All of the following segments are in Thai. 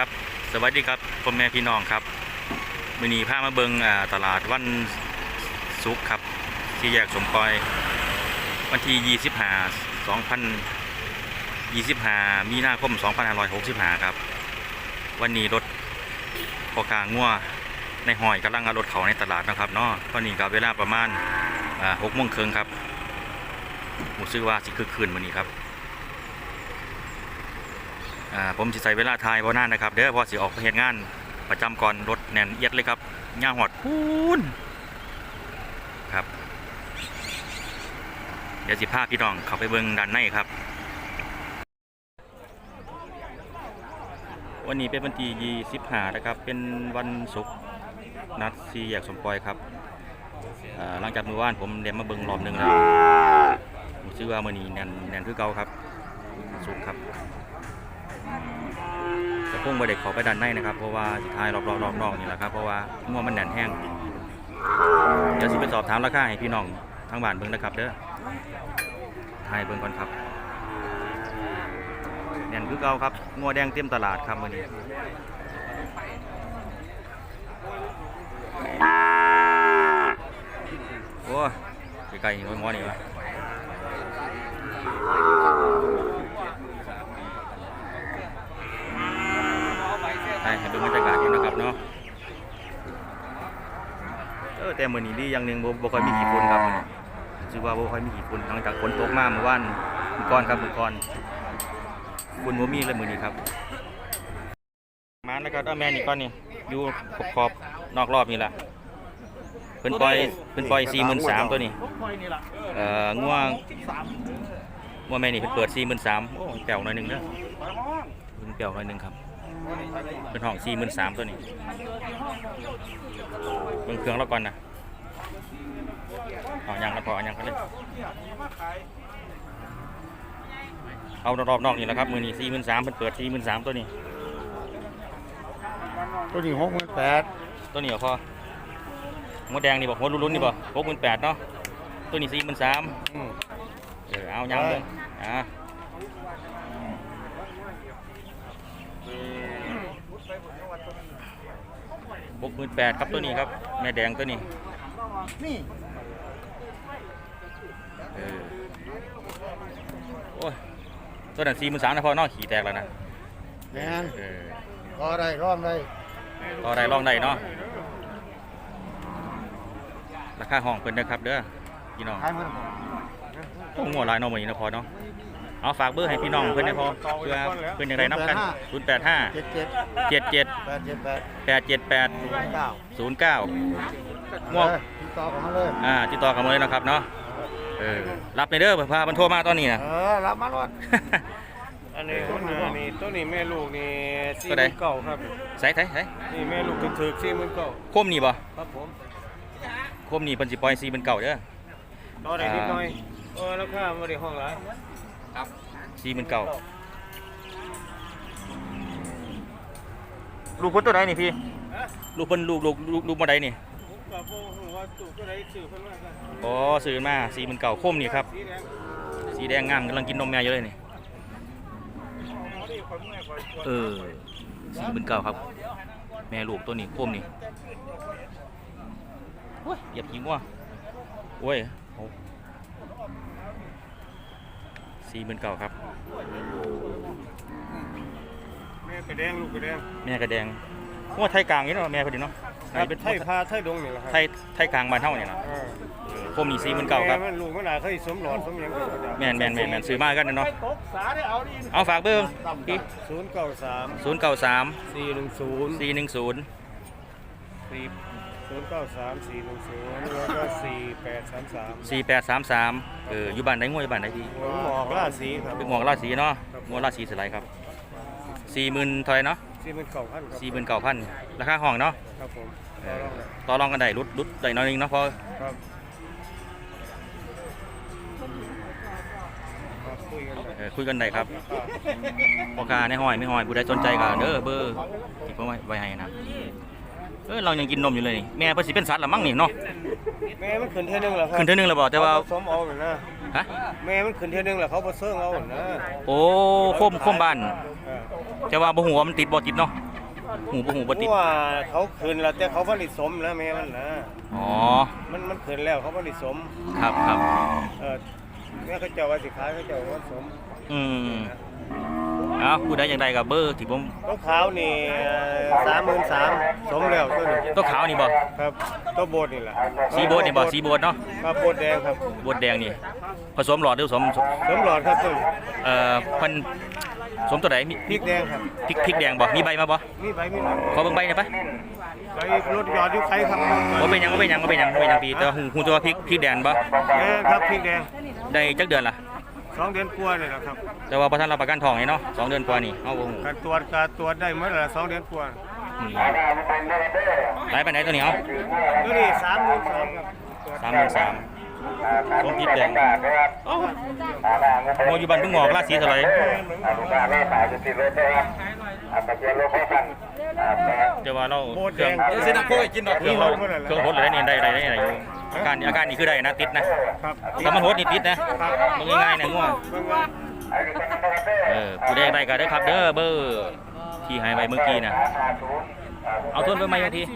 ครับ สวัสดีครับพ่อแม่พี่น้องครับมือนีพามาเบิงตลาดวันศุกครับ ที่แยกสมปอย วันที่ 25 2025 มีนาคม 2565 ครับ วันนี้รถพอกลางงัวในหอยกำลังเอารถเขาในตลาดนะครับเนาะตอนนี้กับเวลาประมาณ6โมงครึ่งครับผมซื้อว่าสิคือคืนวันนี้ครับ อ่าผมสิใส่เวลาทายบ่นานนะครับเด้อเพอสิออกเฮ็ดงานประจำก่อนรถแน่นเอียดเลยครับย่างหอดพูนครับ เดี๋ยวสิพาพี่น้องเข้าไปเบิ่งด้านในครับ วันนี้เป็นวันที่25นะครับ เป็นวันศุกร์นัดสี่แยกสมปอยครับหลังจากมือว่านผมเดินมาเบิ่งรอบหนึ่งแล้วผมชื่อว่ามือนีแน่นแน่นคือเก่าครับศุกครับ จะพุ่ไปเด็กขอไปดันในนะครับ เพราะว่าสุดท้ายรอบๆรอบนอกนี่แหละครับ เพราะว่าง่วงมันแน่นแห้ง เดี๋ยวสิไปสอบถามราคาให้พี่น้องทางบ้านเบิ่งนะครับ เด้อทายเบิ่งก่อนครับแน่นคือเก่าครับงัวแดงเต็มตลาดครับมื้อนี้โอ้ยไกลๆงัวๆนี่วะ ให้ให้ดูบรรยากาศกันนะครับเนาะ เออ แต่มื้อนี้ดีอย่างหนึงบ่บ่ค่อยมีขี้ฝุ่นครับมื้อนี้ถือว่าบ่ค่อยมีขี้ฝุ่นหลังจากฝนตกมาเมื่อวานมื้อก่อนครับมื้อก่อนฝุ่นบ่มีเลยมื้อนี้ครับ มาแล้วก็เอาแม่นี่ก่อนนี่อยู่ขอบๆนอกรอบนี่ล่ะเพิ่นปล่อยเพิ่นปล่อย43,000ตัวนี้เอ่องัวงัวแม่นี่เพิ่นเปิด43,000โอ้แป้วหน่อยหนึงเด้อเพิ่นแป้วหน่อยหนึงครับ เป็นห้องสี่หมื่นสามตัวนี้เบิ่งเครื่องแล้วก่อนนะ เอายังกันพอเอายังกันเลยเอารอบๆนอกนี่แหละครับมือนี้สี่หมื่นสามเพิ่นเปิดสี่หมื่นสามตัวนี้ ตัวนี้หกหมื่นแปดตัวนี้เหรอพอหัวแดงนี่บอกหัวลุ้นๆนี่บอกหกหมื่นแปดเนาะตัวนี้สี่หมื่นสามเออเอายังเลยอ่าหกหมื่นแปดครับตัวนี้ครับ แม่แดงตัวนี้ นี่ เออโอ้ย ตัวนั้นสี่หมื่นสามนะพ่อเนอกขี่แตกแล้วนะแมนเออก็ได้ร่อมได้ต่อได้ลองได้เนาะราคาห้องเพิ่นนะครับเด้อพี่น้องขายหมื่นโอ้หัวหลายเน้องมื้อนี้นะพอเนาะเอาฝากเบอร์ให้พี่น้องเพิ่นได้พอเพื่อเพิ่นอย่างไรนับกัน0 8 5เจ็ดเจ็ด7 7แปดเจ็ดแปด8 7 8เก้า0 9ม่วงติดต่อของมาเลย อ่าติดต่อกันมาเลยนะครับเนาะ เออรับในเด้อพามันโทรมาตอนนี้นะ เอ อรับมาลวดอันนี้คนนี้นี่ตัวนี้แม่ลูกนี่สี่ตัวหใด มื่นเก้าครับ ใส่ใส่ใส่นี่แม่ลูกถึกๆสี่หมื่นเก้าโคมนี่บ่ครับผมโคมนี่เพิ่นสิปล่อย4 0 0 0เก่าเด้อ ต่อได้นิดหน่อยเออราคาไม่ได้ห้องหลาย4 0 0 0เก่าลูกเพิ่นตัวใดนี่พี่ลูกเพิ่นลูกลูกลูกลูกบ่ใดนี่ผม กับพวกว่าตู้ก็ได้ซื้อเพิ่นมากันอ๋อซื้อมา4 0 0 0เก่าโคมนี่ครับ สีแดงสีแดงงามกำลังกินนมแม่อยู่เลยนี่ เอาดิคนเมื่อยคนเออสี่หมื่นเก้าครับ แม่ลูกตัวนี้โคมนี่โอ้ยเหยียบหิงว่ะโอ้ยสี่หมื่นเก้าครับ แม่กระแดงลูกกระแดงแม่กระแดงว่าไทยกลางนี่เนาะแม่พอดีเนาะ ครับเป็นไทยพาไทยดงนี่แหละครัไทยไทยกลางบ้านเท่านี่นะเออโคมนี่สี่หมื่นเก้าครับแม่มันลูกมันหลายเคยสมหลอดสมหยังกันแม่นแม่นแม่นแม่นซื้อมากันเนาะตกสาได้เอาดิเอาฝากเบิ้งพี่ศูนย์เก้าสามศูนย์เก้าสามสี่หนึ่งศูนย์สี่หนึ่งศูนย์สี่ศูนย์เก้าสามสี่หนึ่งศูนย์แล้วก็สี่แปดสามสามสี่แปดสามสามเอออยู่บ้านไหนง่วยอยู่บ้านไหนพี่หัวหมอกล่าสีครับเป็นหมวกราศีเนาะหมวกราศีสไลด์ครับสี่หมื่นเท่าไหรเนาะสี่หมื่นเก้าพันครับสี่หมื่นเก้าพันราคาห้องเนาะครับผมเอ ต่ออรองเลยต่อรองกันได้รุดรุดได้น้อยหนึงเนาะเพอครับครับคุยกันเลยเออคุยกันได้ครับพอคาในห้อยไม่ห้อยผู้ใดสนใจก็เด้อเบอร์ที่ผมไว้ไว้ให้นะเออเรายังกินนมอยู่เลยนี่แม่เพิ่นสิเป็นสัตว์ละมั้งนี่เนาะแม่มันขึ้นเท่านึงเหรอครับขึ้นเท่านึงแล้วบ่แต่ว่าเขผสมเอาหน่อยนะฮะแม่มันขึ้นเท่านึงเหรอเขาผสมเอาหน่อยนะโอ้โคมโคมบ้านเออแต่ว่าบ่ฮู้ว่ามันติดบ่ติดเนาะ หูบ่หูบ่ติดเพราะว่าเขาคืนแล้วแต่เขาผลิตสมนะแม่มันนะอ๋อ มันมันคืนแล้วเขาผลิตสม ครับครับ เออแม่เขาเจ้าว่าสิขายเขาเจ้าว่าสมอืมเอ้าผู้ใดอย่างใดกับเบอร์ที่ผมตัวขาวนี่สามหมื่นสามสมแล้วตัวนี้ตัวขาวนี่บ่ครับตัวโบดนี่แหละสีโบดนี่บ่สีโบดเนาะครับโบดแดงครับโบดแดงนี่ ผสมหลอดหรือผสมสมหลอดครับตัวนี้เอ่อเพิ่น สมตัวไหนมีพริกแดงครับพริกพริกแดงบ่มีใบมาบ่มีใบมีหน่อยขอเบิ่งใบหน่อยปะใบรถหยอดอยู่ใครครับบ่เป็นหยังบ่เป็นหยังบ่เป็นหยังบ่เป็นหยังปีแต่ว่าหูหูตัวพริกพริกแดงบ่แม่ครับพริกแดงได้จักเดือนล่ะสองเดือนกว่านี่แหละครับ แต่ว่าบ่ทันรับประกันทองนี่เนาะสองเดือนกว่านี่เฮาบ่ฮู้การตรวจการตรวจได้เมื่อไหร่สองเดือนกว่าอืมหลายปานใดตัวนี้เอ้าตัวนี้สามหมื่นสามครับสามหมื่นสาม สมพริกแดงโมอยู่บ้านเพิ่งงอกราศีเท่าไหร่เดี๋ยวว่าเราโบดเคแดรื่องงเครื่องเราเครื่องรถอะไรนี่ได้ได้ได้ได้อยู่อาการอาการนี่คือได้นะติดนะครับถ้ามันโหดนี่ติดนะมันง่ายๆนะง่วงเบิ่งว่าเออผู้ใดได้ก็ได้ครับเด้อเบอร์ที่ให้ไว้เมื่อกี้นะเอาทวนเบอร์ใหม่มาทีฮะ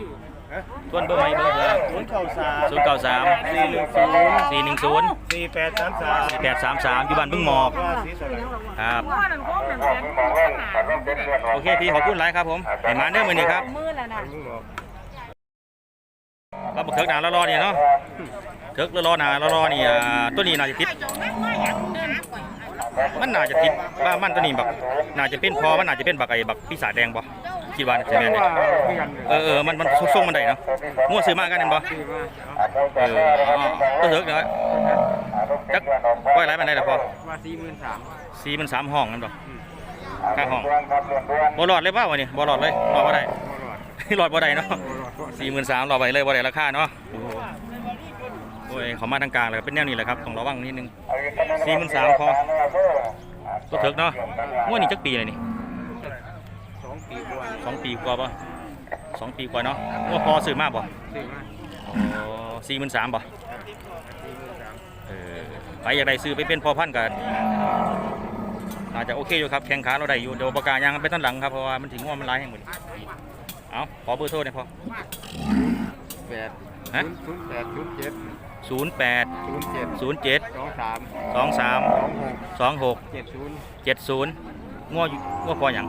ทวนเบอร์ใหม่เบอร์เบอร์ศูนย์เก้าสามศูนย์เก้าสามสี่หนึ่งศูนย์สี่หนึ่งศูนย์สี่แปดสามสามแปดสามสามอยู่บ้านเพิ่งหมอกว่าสีสลายครับว่านั่นพวกนั่นแสนหาโอเคพี่ขอบคุณหลายครับผมให้มาเด้อมื้อนี้ครับมือแล้วนะมึงบอกเราบักเถิกหนาแล้วรอนี่เนาะเถิกแล้วรอหนาแล้วรอนี่อ่าตัวนี้น่าจะติดมันน่าจะติดว่ามันตัวนี้แบบน่าจะเป็นพอมันน่าจะเป็นบักไอ้บักปีศาจแดงบ่ คิดว่าใช่ไหมนเนี่ยว่าพี่กันเออเออมันมันส่งมันได้เนาะงัวซื้อมากันนั่นบ่เอออ๋อตัวเถิกเนาะจักไว้หลายปานใดล่ะพ่อว่าสี่หมื่นสามสี่มันสามห้องนั่นบ่ค่าห้องบ่รอดเลยป่าวะนี่บ่รอดเลยรอดบ่ได้รอดบ่ได้เนาะสี่หมื่นสามรอดไปเลยบ่ได้ราคาเนาะโอ้โหโอ้ยเขามาทางกลางเลยเป็นแนวนี้แหละครับต้องระวังนิดนึงสี่หมื่นสามพอตัวเถิกเนาะงวดนี้จักปีเลยนี่ สองปีกว่าสองปีกว่าป่ะสองปีกว่าเนาะงวดพอซื้อมาบ่สี่มาอ๋อสี่หมื่นสามบ่สี่หมื่นสามเออใครอยากได้ซื้อไปเป็นพอพันธุ์กันอาจจะโอเคอยู่ครับแข่งขาเราได้อยู่เดี๋ยวประกาศยางไปต้นหลังครับเพราะว่ามันถึงงวดมันร้ายแห่งหมดเอาขอเบอร์โทรหน่อยพอแปดฮะศูนย์แปดศูนย์เจ็ดศูนย์แปดศูนย์เจ็ดศูนย์เจ็ดสองสามสองสามสองหกสองหกเจ็ดศูนย์เจ็ดศูนย์ง้ออยู่ง้อพออย่าง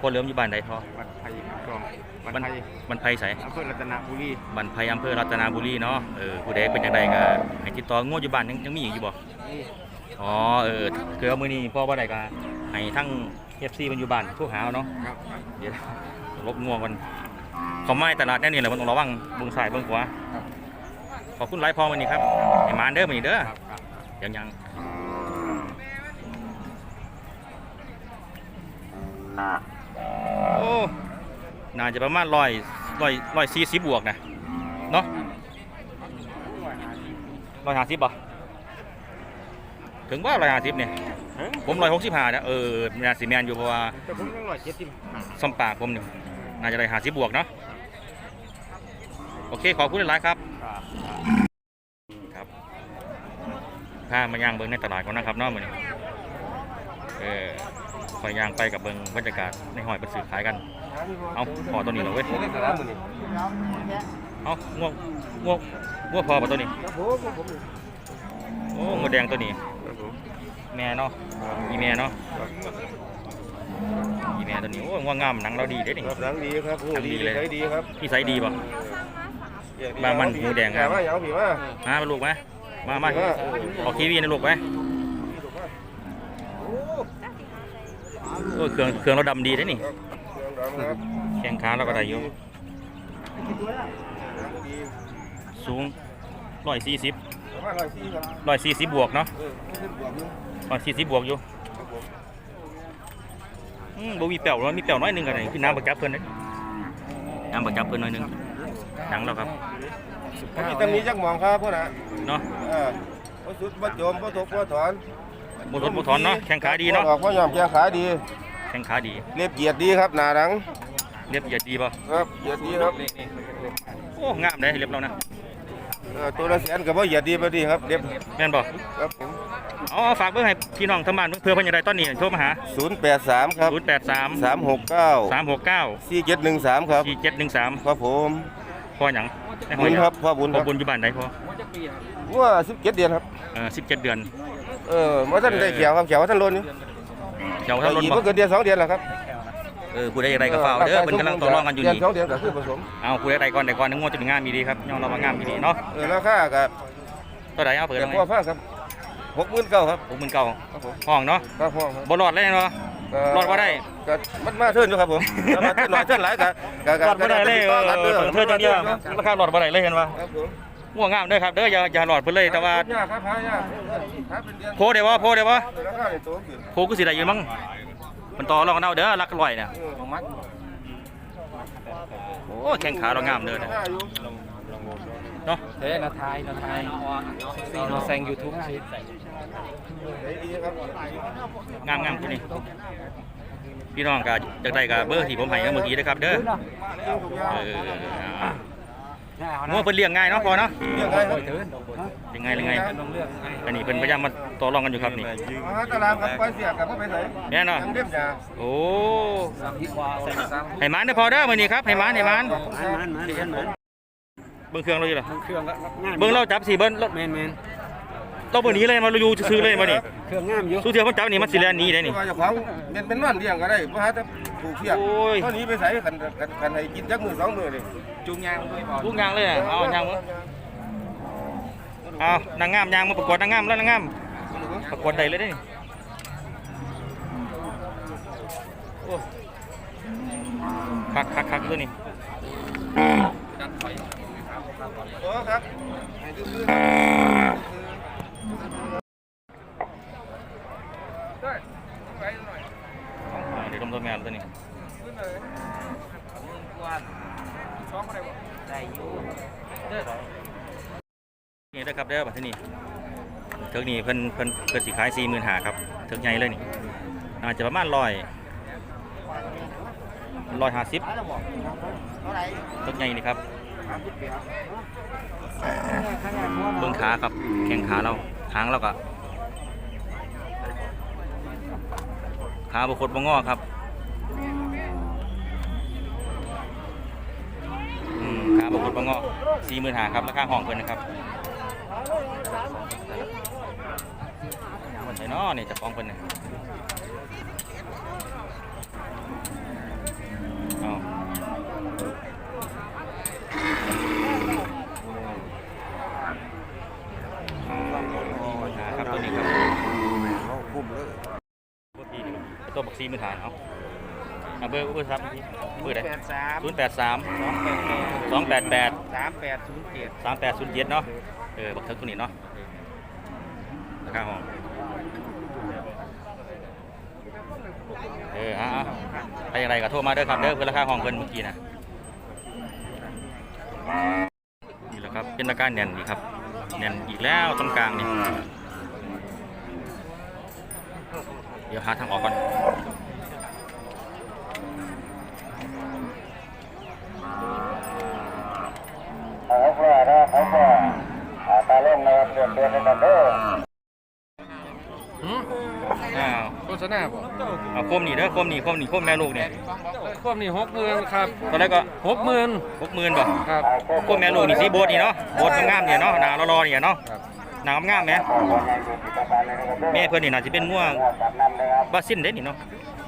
พอเริ่มพอเหลือมอยู่บ้านใดพอบัตรไทยกองบัตรมันไทยมันไผใสอำเภอรัตนบุรีบันไพอำเภอรัตนบุรีเนาะเออผู้ใดเป็นจังไดก็ให้ติดต่อง้ออยู่บ้านยังยังมีอีกอยู่บ่นี่อ๋อเออคือเอามื้อนี้พ่อบ่ได้ก็ให้ทั้ง FC มันอยู่บ้านโทุกหาเอาเนาะครับเดี๋ยวลบง่วงกันเขาไม้ตลาดแน่นี่แหละมันต้องระวังเบิ่งซ้ายเบิ่งขวาขอบคุณหลายพอมื้อนี้ครับให้มาเด้อมื้อนี้เด้อครับครับยังยัง โอ้น่าจะประมาณร้อยร้อยร้อยสี่สิบบวกนะเนาะร้อยห้าสิบป่ะถึงว่าร้อยห้าสิบเนี่ยเฮ้ยผมร้อยหกสิบห้านะเออน่าสิแมนอยู่เพราะว่าแต่ผมยังร้อยเจ็ดสิบห้าซ่อมปากผมเนี่ยน่าจะร้อยห้าสิบบวกเนาะโอเคขอบคุณหลายๆครับครับพามาย่างเบิ้งในตลาดก่อนนะครับเนาะมื้อนี้เออ คอยย่างไปกับเบิ้งบรรยากาศในห้อยเป็นสื่อขายกัน เอาพอตัวนี้เหรอเว้ยในตลาดมื้อนี้เอาง่วงง่วงง่วงพอป่ะตัวนี้ครับผมครับผมโอ้หมดแดงตัวนี้ครับผมแม่เนาะ อีแม่เนาะ อีแม่ตัวนี้ โอ้ง่วงงามหนังเราดีเด้นี่ครับหนังดีครับหูดีหนังดีเลยใช้ดีครับพี่ไซดีป่ะบางมันหูแดงคครัรับบว่าอย่างผีว่ามามาลูกไหมมามาออกทีวีนะลูกไหม โอ้ยเครื่องเครื่องเราดำดีเด้นี่เครื่องดำครับแข้งขาเราก็ได้อยู่หนังดีสูงร้อยสี่สิบประมาณร้อยสี่ครับร้อยสี่สิบบวกเนาะเออขึ้นบวกอยู่ร้อยสี่สิบบวกอยู่ครับผมอืมบ่มีแป้วแล้วมีแป้วน้อยหนึงกันนี่คือน้ำบักจับเพิ่นเด้น้ำบักจับเพิ่นน้อยหนึงหนังเราครับผมมีตำหนิจักหมองครับพ่อนะเนาะเออบ่สุดบ่โจมบ่ทุบบ่ถอน บ่ทนบ่ถอนเนาะแข้งขาดีเนาะออกพ่อยอมแก้ขาดี แข้งขาดีเรียบเหยียดดีครับหน้าหนังเรียบเหยียดดีป่ะครับเหยียดดีครับโอ้งามเลยเรียบเรานะเออตัวละแสนก็บ่เหยียดดีบ่ดีครับเรียบแม่นบ่ครับผมเอ้าเอาเอาฝากเบอร์ให้พี่น้องทางบ้านเพื่อเพิ่นจะได้ตอนนี้โทรมาหาศูนย์แปดสามครับ 083สามหกเก้า369สี่เจ็ดหนึ่งสามครับ 4713 ครับผมพ่อหยังได้พ่อบุหญยังครับพ่อบุญคพ่อรับบุญอยู่บ้านใดพ่อว่าสิบเจ็ดเดือนครับเออ17 เดือน เออว่าท่านได้เขียวครับเขียวว่าท่านล้นอยู่เดี๋ยวท่านรถอีกบ่เพิ่งเกินเดือนสองเดือนแล้วครับเออผู้ใดอะไรก็เฝ้าเด้อเพิ่นกำลังต่อรองกันอยู่เดือนนี่สองเดือนก็คือผสมเอาผู้ใดอะไรก่อนแต่ก่อนนึกว่าจะเป็นงามดีๆครับยอมรับว่างามดีๆเนาะเออราคากับตัวใดเอาเปิดแต่เอาไงพ่อฟ้าครับหกหมื่นเก้าครับหกหมื่นเก้าครับผมห้องเนาะครับพ่อครับบ่รอดเลยเนาะก็รอดบ่ได้ก็มันมาเทิร์นอยู่ครับผมแล้วมาเทิร์นหน่อยเทิร์นหลายก็ก็ก็รอดบ่ได้เลยก็เอรัดเด้ออเธอจังเดียวราคารอดบ่ได้เลยเห็นป่ะครับผม ง่วงงามเด้อครับเด้ออย่าอย่ารอดเพิ่นเลยแต่ว่าหายากครับหายากหาเป็นเดือนโพได้บ่โพได้บ่ราคาเนี่ยโตขึ้นโพก็สิได้อยู่มั้งมันต่อรองกันเอาเด้อรักร้อยเนี่ยเออมัดโอ้แข้งขาเรางามเด้อเนี่ยราคาอยู่เนาะเฮ้ยนาไทยนาไทยซีโนแซงยูทูบได้ดีครับงามงามตัวนี้พี่น้องก็จักได้ก็เบอร์ที่ผมให้เมื่อกี้นะครับเด้อเอออ่างั วเพิ่นเลี้ยงง่ายเนาะพอเนาะเรื่องไงครับยังไงยังไงอันนี้เพิ่นพยายามมาต่อรองกันอยู่ครับนี่มาหาตลาดกับไปเสียกับไปไหนแน่นอนยังเรียบยาโอ้ให้หมานได้อพอเด้อมื้อนี้ครับให้หมานให้หมานมันมันเรียนมันเบิ่งเครื่องเราอยู่ล่ะเครื่องก็งามเบิ่งเราจับสิเบิ่งเราแมนแมนต้องเบิ่งหนี้เลยมาเราอยู่ซื่อๆเลยมานี่เครื่องงามอยู่สู้เทื่อมันจับนี่มันสิแล่นหนีได้นี่ว่าเจ้าของเป็นเป็นวันเลี้ยงก็ได้เพราะหาแต่ผูกเชือกโอ้ยเท่านี้ไปใส่กันกันกันให้กินจักมือสองมือเลย จุงยางด้วยบอลทุกยางเลยน่ะเอายางมาเอานางงามยางมาประกวดนางงามแล้วนางงามประกวดได้เลยด้นี่โอ้คักคักคักตัวนี้โอ้ครับให้ดื้อ เดี๋ยวดมตัวแม่ตัวนี้ ได้อยู่ นี่นะครับ เด้อบัดทีนี้เทิกนี้เพิ่นเพิ่นเพิ่นสิขายสี่หมื่นหาครับเทิกใหญ่เลยนี่อาจจะประมาณร้อยร้อยห้าสิบเทิกใหญ่นี่ครับเบื้องขาครับแข้งขาเราหางเราก็ขาบุคคลบงอครับขาบุคคลบงอสี่หมื่นหาครับราคาห้องเพิ่นนะครับ มันใช่ เนาะนี่จะฟ้องเพิ่นเนี่ยเอาอ่าครับตัวนี้ครับคุ้มเลยตัวพี่ตัวบักซีมือฐานเอาเอาเบอร์เบอร์ครับเบอร์ไหนศูนย์แปดสามสองแปดแปดสามแปดศูนย์เจ็ดสามแปดศูนย์เจ็ดเนาะ เออ บักเทิกตัวนี้เนาะราคาห้องเออฮะใครอย่าง ไรก็โทรมาเด้อครับเด้อเพื่อราคาห้องเพิ่นเมื่อกี้นะนี่แหละครับเป็นอาการแน่นอีกครับแน่นอีกแล้วตรงกลางนี่เดี๋ยวหาทางออกก่อนเอาเพื่อนะเอาเพื่ออาตาเล่นนะครับเดือดเดือดกันเด้อ อ้าวโฆษณาบ่เอาโคมนี่เด้อโคมนี่โคมนี่โคมแม่ลูกนี่ควบนี่หกหมื่นครับตอนแรกก็หกหมื่นหกหมื่นบ่ครับโคมแม่ลูกนี่สีโบดนี่เนาะโบดงามๆเนี่ยเนาะหนารอๆเนี่ยเนาะครับหนางามๆแหมแม่เพิ่นนี่น่าสิเป็นง่วงบาซินเด้นี่เนาะ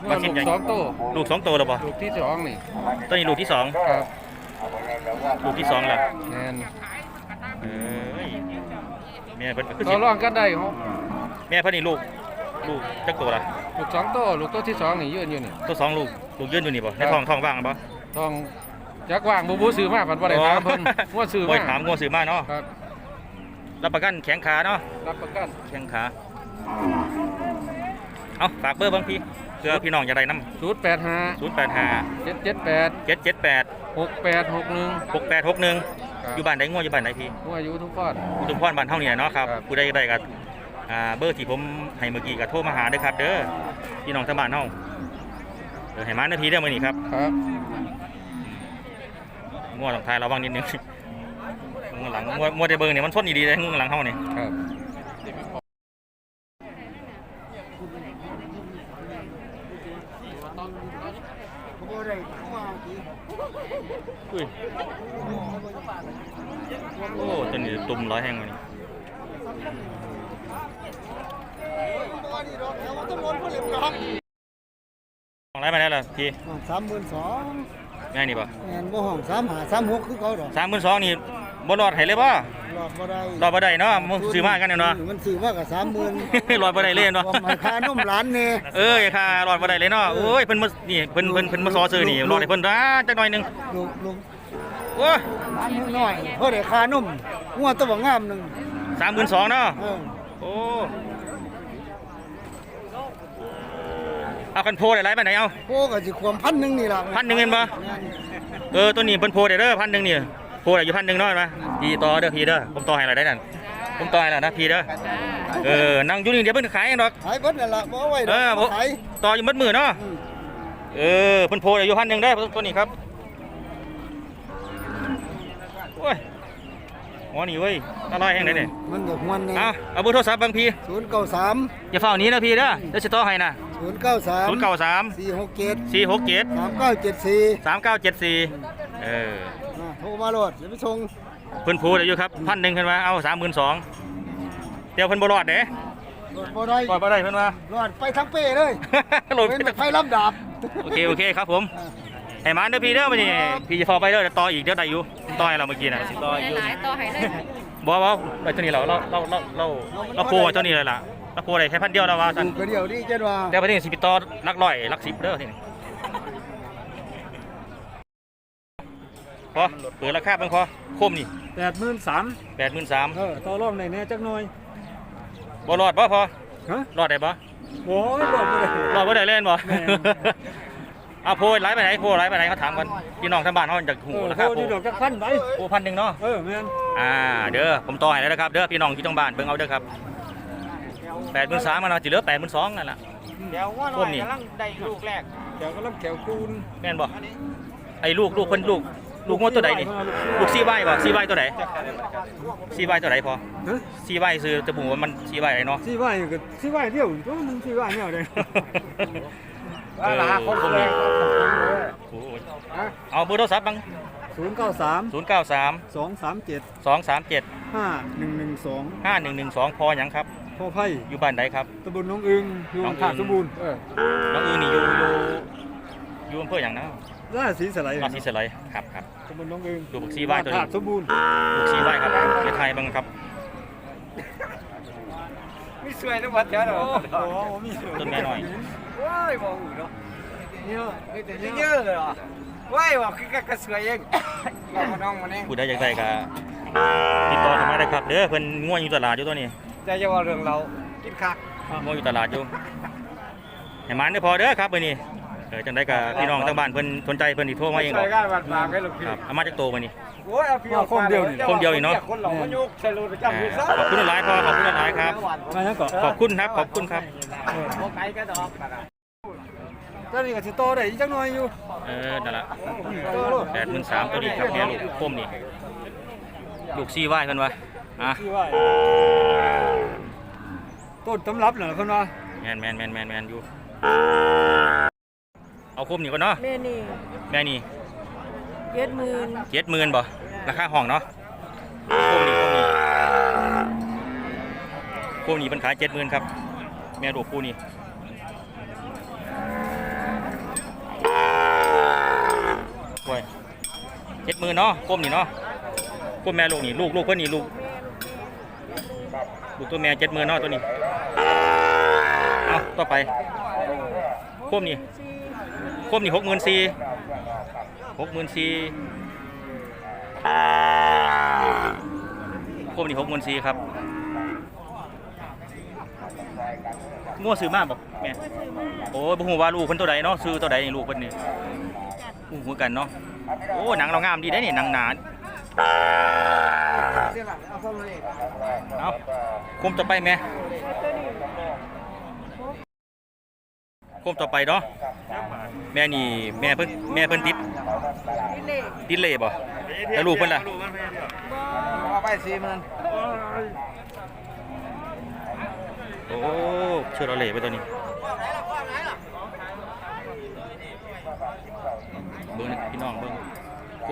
เมื่บาอซิลูนกใหญ่สองโตลูกสองโตแล้วบ่ลูกที่สองนี่ตอนนี้ลูกที่สองครับลูกที่สองแล้วแมนเอ้ยแม่เพิ่นก็คือต่สิอรองกันได้หกแม่เพิ่นนี่ลูก ลูกจักตัวละลูกสองโตลูกโตที่สองนี่ยืนอยู่นี่ตัวสองลูกลูกยืนอยู่นี่บ่ในท้องท้องว่างบ่ต้องจักว่างบูบูซื้อมาผันบ่ได้ถามเพิ่นว่าซื้อบ่มาได้ถามงัวซื้อมาเนาะครับรับประกันแข็งขาเนาะรับประกันแข้งขาเอาฝากเบอร์บางพี่เพื่อพี่น้องจะได้น้ำศูนย์แปดห้าศูนย์แปดห้าเจ็ดเจ็ดแปดเจ็ดเจ็ดแปดหกแปดหกหนึ่งหกแปดหกหนึ่งครับอยู่บ้านใดง่วงอยู่บ้านใดพี่หัวอายุทุกคนอุทุมพรบ้านเท่านี้เนาะครับครับผู้ใดได้กับ เบอร์ที่ผมให้เมื่อกี้ก็โทรมาหาเด้อครับ เด้อพี่น้องทางบ้านเฮาเดี๋ยวให้มาหน้าทีเด้อมื้อนี้ครับครับงัวหลังท้ายระวังนิดนึงงัวหลังงัวงวดเบอร์เนี่ยมันชนดีๆเลยงัวหลังเฮาเนี่ยครับอ้ยโอ้ตัวนี้ตุ่มร้อยแห้งมาเนี่ย ของไรมาได้ล่ะพี่สามหมื่นสองง่ายนี่ป่ะแมนบ่ห้องสามหาสามหกคือเขาดอกสามหมื่นสองนี่บ่รอดให้เลยป่ะรอดบ่ได้รอดบ่ได้เนาะมันซื้อมากันเนาะมันซื้อมากับสามหมื่นรอดบ่ได้เลยเนาะว่ามาค่านมร้านเนี่ยเอ้ยค่ารอดบ่ได้เลยเนาะโอ้ยเพิ่นมานี่เพิ่นเพิ่นเพิ่นมาซอซื้อนี่รอดให้เพิ่นนะจักหน่อยหนึงลูกลูกโอ้ยร้านน้อยๆเพราะได้ค่านมงัวตัวงามหนึงสามหมื่นสองเนาะเออ โอ้เอากันโพได้ไรไปไหนเอาโคก็สิความพันหนึงนี่ล่ะพันหนึ่งเงินบ่เออตัวนี้เพิ่นโพได้เด้อพันหนึ่งนี่โพได้อยู่พันหนึ่งเนาะเห็นปะพี่ต่อเด้อพี่เด้อผมต่อให้อะไรได้นั่นผมต่อให้แล้วนะพี่เด้อเออนั่งอยู่นี่เดี๋ยวเพิ่นขายเองดอกขายเบิดนั่นล่ะบ่เอาไว้ดเอออกบ่ขายต่ออยู่มัดมือเนาะอืมเออเพิ่นโพได้อยู่พันหนึ่งได้อตัวนี้ครับโอ้ย หมอนี่เว้ยอร่อยแห้งเลยเนี่ยมันก็หวนนี่เอาเอาเบอร์โทรศัพท์บางพี่093อย่าเฝ้าหนี้นะพี่เด้อเดี๋ยวสิต่อให้นะ093ศูนย์เก้าสาม467สี่หกเจ็ด3974สามเก้าเจ็ดสี่เอออ่าโทรมาโลดเดี๋ยวไปส่งเพิ่นพูดอยู่ครับพันหนึ่งขึ้นมาเอาสามหมื่นสองเดี๋ยวเพิ่นบ่รอดเด้รถบ่ได้รอดบ่ได้เพิ่นว่า รอดไปทั้งเป้เลย โหลดเป็นไปแบบไฟลำดาบโอเค โอเคครับผม ให้มาเด้อพี่เด้อมานี่พี่จะฟอไปเด้อเดี๋ยวต่ออีกเดี๋ยวได้อยู่ต่อให้เราเมื่อกี้น่ะต่ออยู่หลายๆต่อให้เลยบ่ว่าไอ้ตัวนี้เราเราเราเราเราเราโพไว้ตัวนี้เลยล่ะเราโพได้แค่พันเดียวแล้วว่าซั่นดูกระเดียวดิเจ้าว่าแต่ประเด็นสิไปต่อหลักร้อยหลักสิบเด้อทีนี้พอเปิดราคาเบิ่งพอคมนี่แปดหมื่นสามแปดหมื่นสามเออต่อรองในแน่จักหน่อยบ่รอดบ่พอฮะรอดได้บ่โอ้ยรอดไปเลยรอดบ่ได้เล่นบ่แม่น เอาโพยไลฟ์ไปไหนโพยไลฟ์ไปไหนเขาถามกันพี่น้องทางบ้านเขาอยากเอหูอราโคคาตรโพดีดอกจักพันไปโพพันหนึ่งเนาะเออแม่นอ่าเด้อผมต่อให้แล้วนะครับเด้อพี่น้องที่ต้องบ้านเบิ่งเอาเด้อครับแปดหมื่นสามมันเอาจิเหลือแปดหมื่นสองนั่นแหละเดี๋ยวว่าหน่อยกำลังได้ลูกแรกเดี๋ยวก็รับแขวคูณแม่นบ่ไอ้ลูกลูกเพิ่นลูกลูกงวดตัวใดนี่ลูกซีใบบ่ซีใบตัวไหนซีใบตัวไหนพอฮะซีใบซื้อจะบุว่ามันซีใบอะไรเนาะสี่ไหวก็สี่ไหวเดียวตัวมึงสี่ไหวเนี่ยเลย เออผมนี่โอ้ยเอาเบอร์โทรศัพท์บังศูนย์เก้าสามศูนย์เก้าสามสองสามเจ็ดสองสามเจ็ดห้าหนึ่งหนึ่งสองห้าหนึ่งหนึ่งสองพอหยังครับ พ่อไพ่อยู่บ้านใดครับ ตำบลน้องอึงอยู่น้องอึ่งถาดสมบูรณ์เออน้องอือนี่อยู่อยู่อยู่อำเภออย่างนะราชสีสไลด์ราชสีสไลยครับครับ ตำบลน้องอึงดูบักซี่ไหว้ตัวนี้ถาดสมบูรณ์ลูกซีใบครับเดี๋ยวไทยบ้างครับมีสวยนะวัดเจ้าเนาะโอ้โหมีต้นแม่หน่อย ว้ายมองอยู่เนาะเนี่ยมีแต่เยเนี่ยอะเลยเหรอว้ายบอกคือกระสวยเองบอกมาน้องมาเองผู้ใดอยากได้ก็ติดต่อเข้ามาได้ครับเด้อเพิ่นง่วงอยู่ตลาดอยู่ตัวนี้จะจะว่าเรื่องเรากินคักง่วงอยู่ตลาดอยู่ให้มันได้อพอเด้อครับมื้อนี้เออจังได๋ก็พี่น้องทางบ้านเพิ่นสนใจเพิ่นสิโทรมาเองใส่ดอกงานวันฝากให้ลูกพี่ครับเอามาจากโตมื้อนี้โอ้ยเอาพี่คนเดียวอีกเนาะคนหลงมันยุกใส่รูประจำอยู่ซะขอบคุณหลายๆพอขอบคุณหลายๆครับมาแล้วก็ขอบคุณครับขอบคุณครับพวกไก่ก็ดอกกัน ตอนนี้ก็สิโตได้อีกจักหน่อยอยู่เออนั่นล่ะโตโลด83,000ตัวนี้ครับแม่ลูกคมนี่ลูกซีไหว้เพิ่นว่าอะสี่ไหวต้นตำรับเหรอคนว่าแม่นแม่นแม่นแม่นแม่นอยู่เอาคมนี่ก่อนเนาะแม่นี่แม่นี่เจ็ดหมื่นเจ็ดหมื่นบ่ราคาห้องเนาะโคมนี่โคมนี่โคมนี่เป็นขายเจ็ดหมื่นครับ แม่ลูกคู่นี่ โอ้ยเจ็ดหมื่นเนาะโคมนี่เนาะโคมแม่ลูกนี่ลูกลูกเพิ่นนี่ลูกลูกตัวแม่เจ็ดหมื่นเนาะตัวนี้เอาต่อไปโคมนี่โคมนี่หกหมื่นสี่หกหมื่นสี่โคมนี่หกหมื่นสี่ครับงัวซื้อมาบอกแม่โอ้ยบ่ฮู้ว่าลูกเพิ่นตัวใดเนาะซื้อตัวใดนี่ลูกเพิ่นนี่ ฮู้เหมือนกันเนาะโอ้หนังเรางามดีได้นี่หนังหนาเอาโคมต่อไปแม่โคมต่อไปเนาะแม่นี่แม่เพิ่นแม่เพิ่นติดนี่เลยติดเล่บ่แล้วลูกเพิ่นล่ะเอาไปสี่หมื่นโอ้เชื่อเราเล่ไปตัวนี้ บ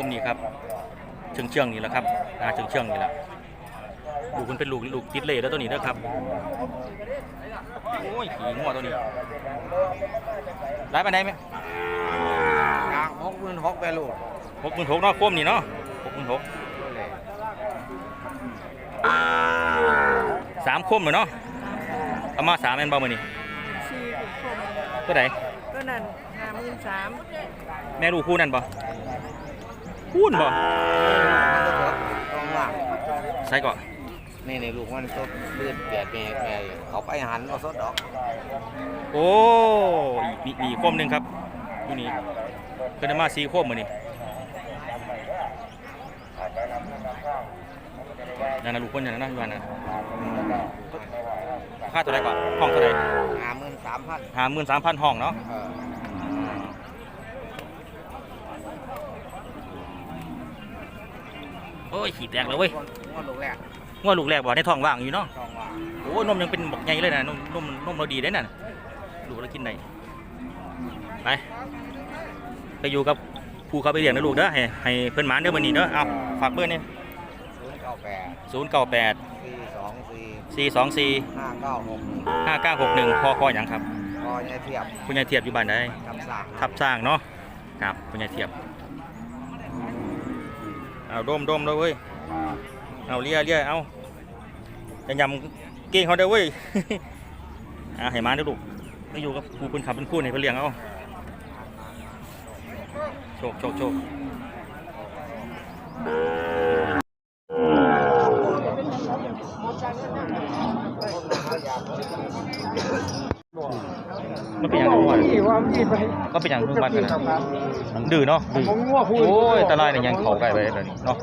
มนี้ครับ เชิงเชืองๆนี่แหละครับนาเชิงเชืองๆนี่แหละลูกมันเป็นลูกลูกติดเล่แล้วตัวนี้เด้อครับโอ้ยขี่งัวตัวนี้ร้ายไปไหนไหมกลางหกหมื่นหกไปลูกหกหมื่นหกเนาะโคมนี่เนาะหกหมื่นหกสามโคมเลยเนาะเอามาสามแม่นบ่มื้อนี้สี่คนตัวไหนก็นั่น ห้าหมื่นสามแม่ลูกคู่นั่นบ่คู่นบ่ต้องว่างใส่ก่อนนี่ในลูกมันสดเลือดแปดแม่แม่เขาไปหันเอาสดดอก โอ้อีกมีมีโคมหนึงครับอยู่นี่เพิ่นเอามาสี่โคมมื้อนี้นั่นน่ะลูกคนนั่นน่ะอยู่นั่นน่ะราคาเท่าไหร่ก่อนห้องเท่าไหร่ห้าหมื่นสามพันห้าหมื่นสามพันห้องเนาะ เออ โอ้ยขี้แตกเลยเว้ยงวดลูกแรกงัวลูกแรกบ่ในท้องว่างอยู่เนาะต้องว่างโอ้ยนมยังเป็นบักใหญ่เลยนะนมนมนมเราดีได้น่ะลูกเรากินได้ไปไปอยู่กับผู้เขาไปเลี้ยงนะลูกเด้อให้ให้เพิ่นหมานเด้อมื้อนี้เด้อเอาฝากเบอร์นี่ศูนย์เก้าแปด098สี่สองสี่424ห้าเก้าหก5961พอคอหยังครับพอใหญ่เทียบคุณยายเทียบอยู่บ้านใดคำสั่งทับสร้างเนาะครับคุณยายเทียบ เอาดมดมเลยเว้ยเอาเลียเลียเอาจะยำเก่งเขาเด้อเว้ยอ่าให้หมาเด้อลูกไปอยู่กับผู้คนขับเป็นคู่นี่เพิ่นเลี้ยงเอาโชคโชคโชคมันเป็นอย่างไรวะ ก็เป็นอย่างทุกวันกันนะดื้อเนาะดื้อโอ้ยตะไลเนี่ยยังเขาไก่ไปแบบนี้เนาะ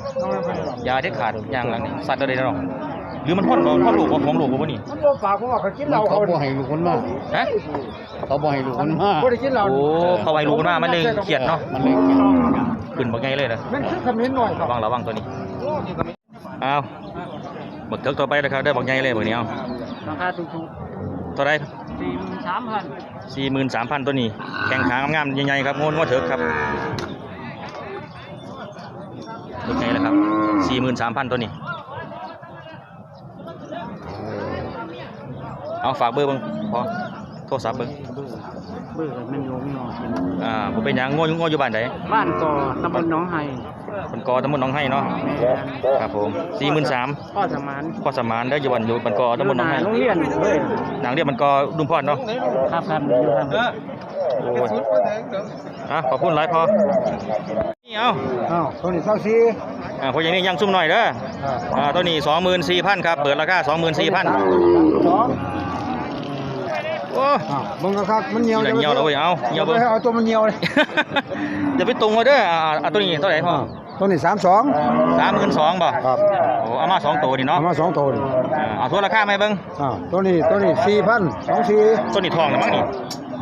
ยาที่ขาดยางหลังนี่สัตว์อะไรเนาะหรือมันพ่นบ่พ่นลูกบ่ของลูกบ่นี่มันบ่ฝากผมว่าเขากินเหล้าเขาบ่ให้ลูกมันมาฮะเขาบ่ให้ลูกมันมาบ่ได้กินเหล้าโอ้เขาไว้ลูกมันมามันเลยเครียดเนาะมันเลยเครียดขึ้นบ่ไงเลยนะมันคือคำนี้หน่อยครัระบวังระวังตัวนี้อ้าวบักเถิกต่อไปเลยครับได้บักใหญ่เลยบักนี้เอาราคาถูกตัวใด สี่หมื่นสามพันตัวนี้แข่งขางามๆใหญ่ๆครับงนงวเถิกครับตัวไหนล่ะครับสี่หมื่นสามพันตัวนี้ เอาฝากเบอร์เบิ้งพอโทรศัพท์เบิ้ง เบื่อมันโยงเนาะอ่าผมเป็นหยังงวอยู่งวอยู่บ้านใดบ้านก่อตำบลหนองไห้คนกอตำบลหนองไห้เนาะครับผมสี่หมื่นสามพ่อสมานพอสมานได้ออยู่บ้านอยู่บ้านกอตำบลหนองไห้โรงเรียนเลยหนังเรียกมันกอดุมพอดเนาะครับครับอยู่ครับโอ้ยอะขอบคุณหลายพอนี่เอาอ้าวตัวนี้เท่าซีอ่าพออย่างนี้ยังซุ่มหน่อยเด้ออ่าตัวนี้สองหมื่นสี่พันครับเปิดราคาสองหมื่นสี่พันสอง โอ้อ้าวมึงก็ครับมันเหนียวเหี่ยวแล้วเว้ยเอาเหี่ยวเบิ่งเอาตัวมันเหนียวเลยอย่าไปตรงมาเด้ออ่าอ่าตัวนี้เท่าไหร่พ่อตัวนี้สามสองสามหมื่นสองบ่ครับโอ้เอามาสองตัวนี่เนาะเอามาสองตัวนี่อ่าเอาทั่วราคาไหมเบิ้งอ่าตัวนี้ตัวนี้สี่พันสองสี่ตัวนี้ทองหรือมั้งนี่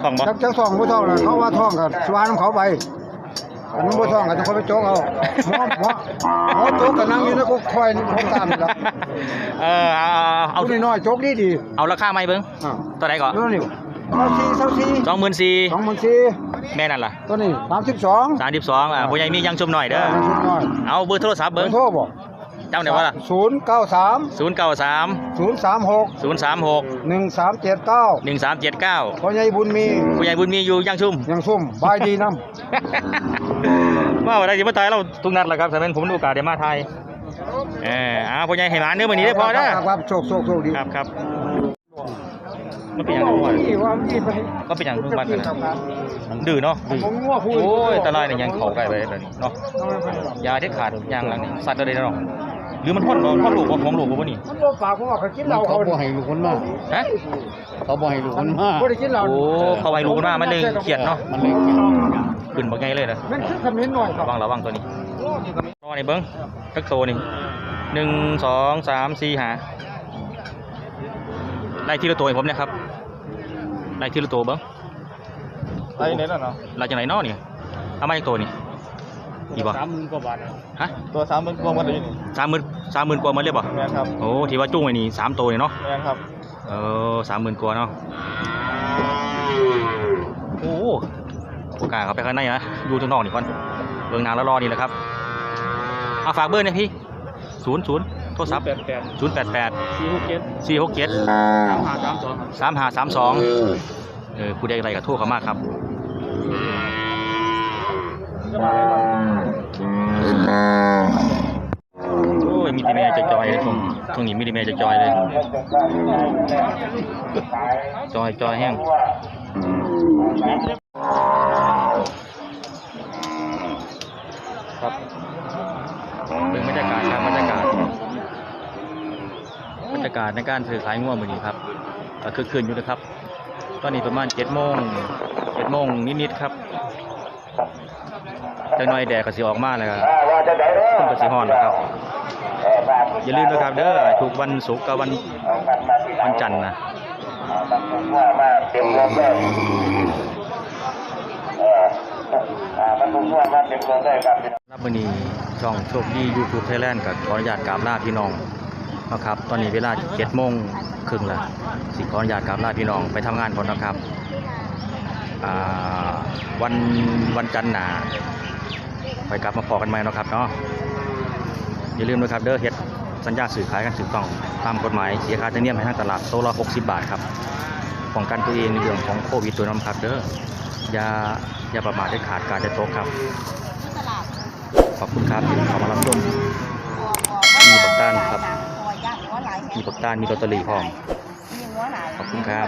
ทองบ่จักจักทองบ่ทองนะเขาว่าทองกับสวานน้ำเขาไป อันนั้นบ่ทองก็จะเขาไปโจกเอาหมอหมอหมอโจกก็นั่งอยู่นะก็คอยนี่ผมตามนี่ล่ะเออเอาเอาเอาเอาตัวน้อยๆโจกดีดีเอาราคาไหมเบิ้งอ่าตัวไหนก่อนตัวนี้เท่าสี่เท่าสี่สองหมื่นสี่สองหมื่นสี่แม่นั่นล่ะตัวนี้สามสิบสองสามสิบสองอ่าผู้ใหญ่มียังชุมหน่อยเด้อชุดน้อยเอาเบอร์โทรศัพท์เบอเบิ้งร์โทรบ่ จำได้ว่าล่ะศูนย์เก้าสามศูนย์เก้าสามศูนย์สามหกศูนย์สามหกหนึ่งสามเจ็ดเก้าหนึ่งสามเจ็ดเก้าพ่อใหญ่บุญมีผู้ใหญ่บุญมีอยู่ยังชุ่มยังซุ่มบายดีน้ว่าวันใดจะมาตายเราทุกนัดแหละครับแต่เป็นผมมีโอกาสได้มาไทยเออเอาผู้ใหญ่ให้หมาเนื้อมือนี้ได้พอคเด้อรับครับโชคโชคโชคดีครับครับมันเป็นอย่างไรวะว่ามีไปก็เป็นอย่างทุกวันกันนะดื้อเนาะดื้อผมงัวพูดโอ้ยตะไลเนี่ยยังเขาไก่ไปแบบนี้เนาะยาที่ขาดยางหลังนี่สัตว์อะไรเนาะ หรือมันพ่นบ่พ่นลูกบ่ของลูกบ่นี่มันบ่ฝากผมว่าเขากินเหล้าเขาบ่ให้ลูกมันมาฮะเขาบ่ให้ลูกมันมาบ่ได้กินเหล้าโอ้เขาไว้ลูกมันมามันเลยเครียดเนาะมันเลยเครียดขึ้นบ่ไงเลยนะมันคือคำนี้หน่อยครัระบวังระวังตัวนี้รอนี่เบิ้งจักโตนี่หนึ่งสองสามสี่หาไล่ทีละตัวให้ผมเนะครับไล่ทีละตัวเบิ้งไอ้เนี่ยเนาะไล่จากไหนเนาะนี่เอามาจากตัวนี่ อีบ่สามหมื่นกว่าบาทอะฮะตัวสามเป็นกวงมันเลยนี่สามหมื่นสามหมื่นกว่าหมันเลยบ่แม่นครับโอ้ที่ว่าจุ้งไว้นี่สามตัวนี่เนาะแม่นครับเออสามหมื่นกว่าเนาะโอ้โหโอกาสเขาไปข้างในนะดูข้างนอกนี่ก่อนเบิ่งนางแล้วรอนี่แหละครับเอาฝากเบอร์หนะพี่ศูนย์ศูนย์โทรศัพท์ศูนย์แปดแปดสี่หกเจ็ดสี่หกเจ็ดสามห้าสามสองเออผู้ใดอะไรกับโทรเข้ามาครับ โอ้ยมีแต่แม่จะจอยเลยตรงตรงนี้มีแต่แม่จะจอยเลย จอยจอยแห้งครับเป็นบรรยากาศครับบรรยากาศบรรยากาศในการซื้อขายง่วงมือนี้ครับก็คือคืนอยู่นะครับ ตอนนี้ประมาณเจ็ดโมงเจ็ดโมงนิดๆครับ จังน้อยแดดก็สิออกมาแล้วครับคุณก็สิฮ้อนแล้วครับอย่าลืมนะครับ เด้อทุกวันศุกร์กับวันวันจันทร์นะมาเต็มรถเลยเอออ่ามันถูกว่ามาเต็มรถเลยครับรับวันนี้ช่องโชคดี YouTube Thailand กับขออนุญาตกราบลาพี่น้องนะครับ ตอนนี้เวลา7โมงครึ่งแล้วสิขออนุญาตกราบลาพี่น้องไปทำงานก่อนนะครับอ่าวันวันจันทร์หนา ไปกลับมาพอกันใหม่นะครับเนาะอย่าลืมนะครับเด้อเฮ็ดสัญญาซื้อขายกันถูกต้องตามกฎหมายเสียค่าธรรมเนียมให้ทางตลาดโตวละ60 บาทครับป้องกันตัวเองในเรื่องของโควิดตัวน้ำครับเด้ออย่าอย่าประมาทเด็ดขาดการจะโตกครับ ขอบคุณครับที่เข้ามารับชมมีปักต้านครับ มีปักต้านมีลอตเตอรี่พร้อมขอบคุณครับ